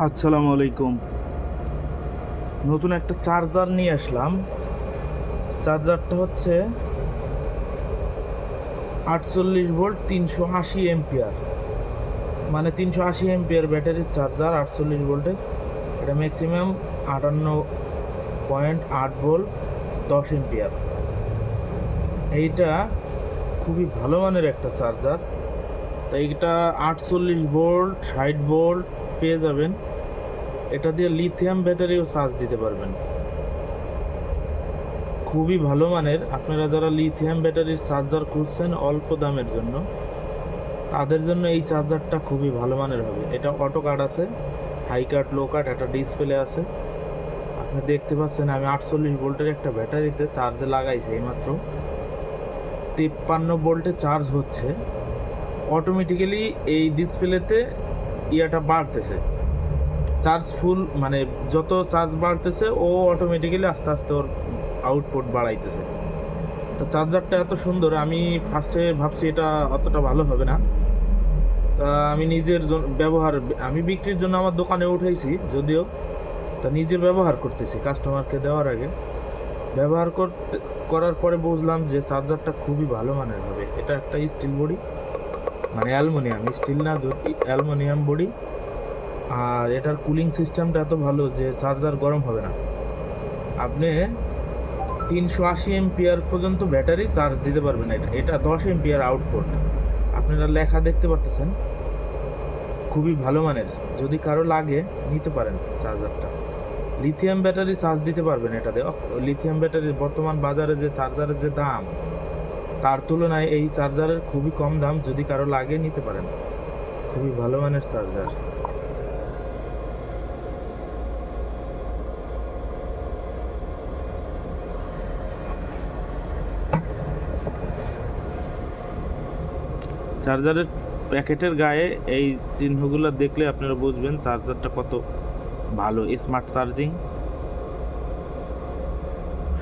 আসসালামু আলাইকুম। নতুন একটা চার্জার নিয়ে আসলাম। চার্জারটা হচ্ছে আটচল্লিশ ভোল্ট তিনশো আশি এম্পিয়ার। মানে তিনশো আশি এম্পিয়ার ব্যাটারির চার্জার আটচল্লিশ ভোল্টের। এটা ম্যাক্সিমাম আটান্ন পয়েন্ট আট ভোল্ট দশ এম্পিয়ার। এইটা খুবই ভালো মানের একটা চার্জার। তো এইটা আটচল্লিশ ভোল্ট, ষাট ভোল্ট পেয়ে যাবেন। এটা দিয়ে লিথিয়াম ব্যাটারিও চার্জ দিতে পারবেন। খুবই ভালো মানের। আপনারা যারা লিথিয়াম ব্যাটারির চার্জার খুঁজছেন অল্প দামের জন্য, তাদের জন্য এই চার্জারটা খুবই ভালো মানের হবে। এটা অটো কাট আছে হাই কাট লো কাট একটা ডিসপ্লে আছে। আপনি দেখতে পাচ্ছেন আমি আটচল্লিশ ভোল্টের একটা ব্যাটারিতে চার্জে লাগাইছি এইমাত্র। তিপ্পান্ন ভোল্টে চার্জ হচ্ছে। অটোমেটিক্যালি এই ডিসপ্লেতে ইয়াটা বাড়তেছে। চার্জ ফুল মানে যত চার্জ বাড়তেছে, ও অটোমেটিক্যালি আস্তে আস্তে ওর আউটপুট বাড়াইতেছে। তো চার্জারটা এত সুন্দর, আমি ফার্স্টে ভাবছি এটা অতটা ভালো হবে না। তা আমি নিজের ব্যবহার, আমি বিক্রির জন্য আমার দোকানে উঠাইছি, যদিও তা নিজে ব্যবহার করতেছি কাস্টমারকে দেওয়ার আগে। ব্যবহার করতে করার পরে বুঝলাম যে চার্জারটা খুবই ভালো মানের হবে, এটা একটা স্টিল বডি মানে অ্যালুমিনিয়াম, স্টিল না অ্যালুমিনিয়াম বডি। আর এটার কুলিং সিস্টেমটা এত ভালো যে চার্জার গরম হবে না। আপনি তিনশো আশি এমপিয়ার পর্যন্ত ব্যাটারি চার্জ দিতে পারবেন এটা। এটা দশ এমপিয়ার আউটপুট। আপনারা লেখা দেখতে পারতেছেন। খুবই ভালো মানের। যদি কারও লাগে, নিতে পারেন চার্জারটা। লিথিয়াম ব্যাটারি চার্জ দিতে পারবেন এটাতে। লিথিয়াম ব্যাটারির বর্তমান বাজারে যে চার্জারের যে দাম তার তুলনায় এই চার্জারের খুবই কম দাম, যদি কারও লাগে নিতে পারেন। খুবই ভালো মানের চার্জার। চার্জারের প্যাকেটের গায়ে এই চিহ্নগুলো দেখলে আপনারা বুঝবেন চার্জারটা কত ভালো smart charging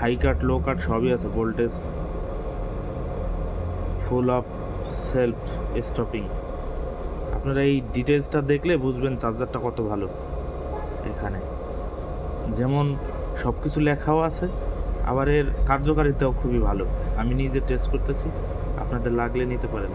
high cut low cut সবই আছে voltage full off self stopping আপনারা এই ডিটেলসটা দেখলে বুঝবেন চার্জারটা কত ভালো এখানে। যেমন সব কিছু লেখাও আছে, আবার এর কার্যকারিতাও খুবই ভালো। আমি নিজে টেস্ট করতেছি, আপনাদের লাগলে নিতে পারেন।